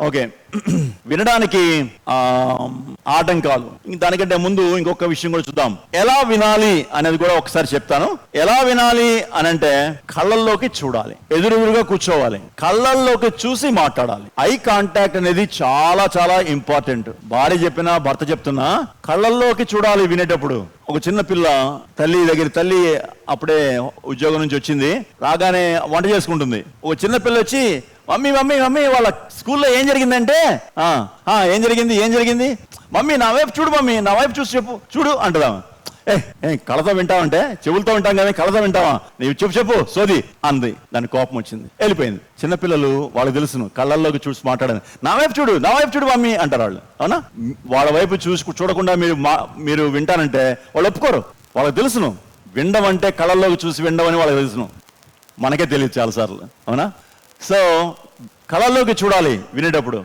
Okay. వినడానికి ఆటంకాలు. దానికంటే ముందు ఇంకొక విషయం కూడా చూద్దాం. ఎలా వినాలి అనేది కూడా ఒకసారి చెప్తాను. ఎలా వినాలి అని అంటే కళ్ళల్లోకి చూడాలి. ఎదురెదురుగా కూర్చోవాలి. కళ్ళల్లోకి చూసి మాట్లాడాలి. ఐ కాంటాక్ట్ అనేది చాలా చాలా ఇంపార్టెంట్. భార్య చెప్పినా భర్త చెప్తున్నా కళ్ళల్లోకి చూడాలి వినేటప్పుడు. ఒక చిన్న పిల్ల తల్లి దగ్గర తల్లి అప్పుడే ఉద్యోగం నుంచి వచ్చింది. రాగానే వంట చేసుకుంటుంది. ఒక చిన్న పిల్ల వచ్చి మమ్మీ మమ్మీ మమ్మీ వాళ్ళ స్కూల్లో ఏం జరిగిందంటే "ఆ, ఏం జరిగింది ఏం జరిగింది? మమ్మీ నా వైపు చూడు మమ్మీ నా వైపు చూసి చెప్పు చూడు అంటదా ఏ కళతో వింటావంటే చెవులతో వింటాం కానీ కళతో వింటావా? నీవు చెప్పు చెప్పు సోది అంది. దాని కోపం వచ్చింది. వెళ్ళిపోయింది. చిన్నపిల్లలు వాళ్ళకి తెలుసును కళ్ళల్లోకి చూసి మాట్లాడని నా వైపు చూడు నా వైపు చూడు మమ్మీ అంటారు వాళ్ళు. అవునా? వాళ్ళ వైపు చూసి చూడకుండా మీరు మా మీరు వింటానంటే వాళ్ళు ఒప్పుకోరు. వాళ్ళకి తెలుసును. వినడం అంటే కళ్ళల్లోకి చూసి వినడం అని వాళ్ళకి తెలుసును. మనకే తెలియదు చాలాసార్లు. అవునా? సో కళల్లోకి చూడాలి వినేటప్పుడు.